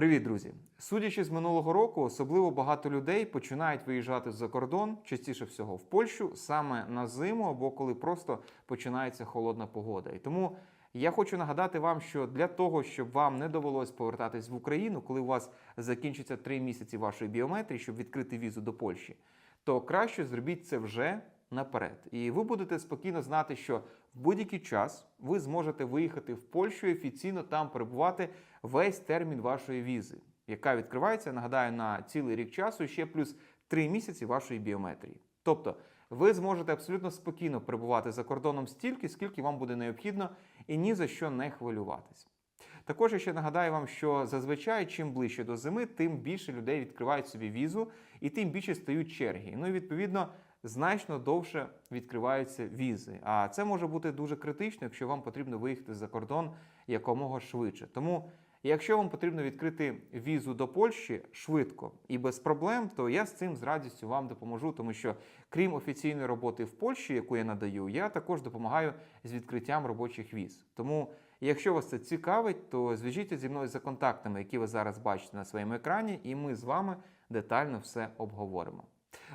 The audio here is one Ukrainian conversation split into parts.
Привіт, друзі! Судячи з минулого року, особливо багато людей починають виїжджати за кордон, частіше всього в Польщу, саме на зиму або коли просто починається холодна погода. І тому я хочу нагадати вам, що для того, щоб вам не довелось повертатись в Україну, коли у вас закінчиться три місяці вашої біометрії, щоб відкрити візу до Польщі, то краще зробіть це вже наперед. І ви будете спокійно знати, що в будь-який час ви зможете виїхати в Польщу і офіційно там перебувати весь термін вашої візи, яка відкривається, нагадаю, на цілий рік часу ще плюс три місяці вашої біометрії. Тобто ви зможете абсолютно спокійно перебувати за кордоном стільки, скільки вам буде необхідно, і ні за що не хвилюватись. Також я ще нагадаю вам, що зазвичай чим ближче до зими, тим більше людей відкривають собі візу, і тим більше стають черги. Ну і відповідно значно довше відкриваються візи. А це може бути дуже критично, якщо вам потрібно виїхати за кордон якомога швидше. Тому, якщо вам потрібно відкрити візу до Польщі швидко і без проблем, то я з цим з радістю вам допоможу, тому що крім офіційної роботи в Польщі, яку я надаю, я також допомагаю з відкриттям робочих віз. Тому Якщо вас це цікавить, то зв'яжіться зі мною за контактами, які ви зараз бачите на своєму екрані, і ми з вами детально все обговоримо.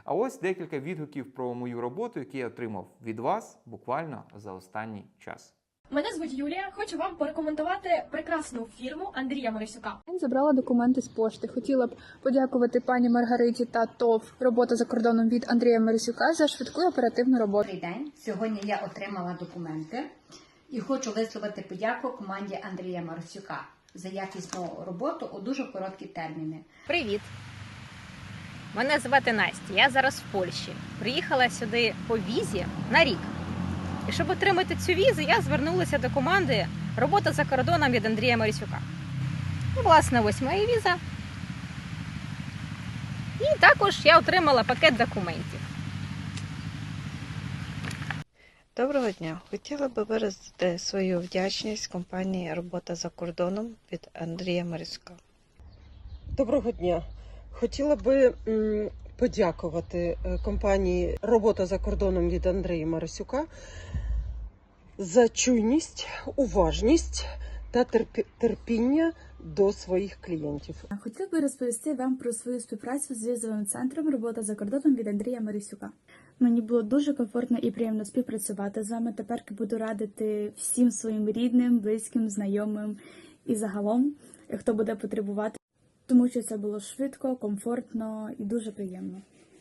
А ось декілька відгуків про мою роботу, які я отримав від вас буквально за останній час. Мене звуть Юлія. Хочу вам порекомендувати прекрасну фірму Андрія Морисюка. Забрала документи з пошти. Хотіла б подякувати пані Маргариті та ТОВ робота за кордоном від Андрія Марисюка за швидку і оперативну роботу. Добрий день. Сьогодні я отримала документи і хочу висловити подяку команді Андрія Марсюка за якісну роботу у дуже короткі терміни. Привіт! Мене звати Настя. Я зараз в Польщі. Приїхала сюди по візі на рік. І щоб отримати цю візу, я звернулася до команди робота за кордоном від Андрія Марісюка. І, власне, ось моя віза. І також я отримала пакет документів. Доброго дня! Хотіла би виразити свою вдячність компанії Робота за кордоном від Андрія Маріська. Доброго дня. Хотіла би подякувати е, компанії Робота за кордоном від Андрія Марисюка за чуйність, уважність та терпіння до своїх клієнтів. Хотіла би розповісти вам про свою співпрацю з візовим центром робота за кордоном від Андрія Марисюка. Мені було дуже комфортно і приємно співпрацювати з вами. Тепер буду радити всім своїм рідним, близьким, знайомим і загалом, хто буде потребувати, тому що це було швидко, комфортно і дуже приємно.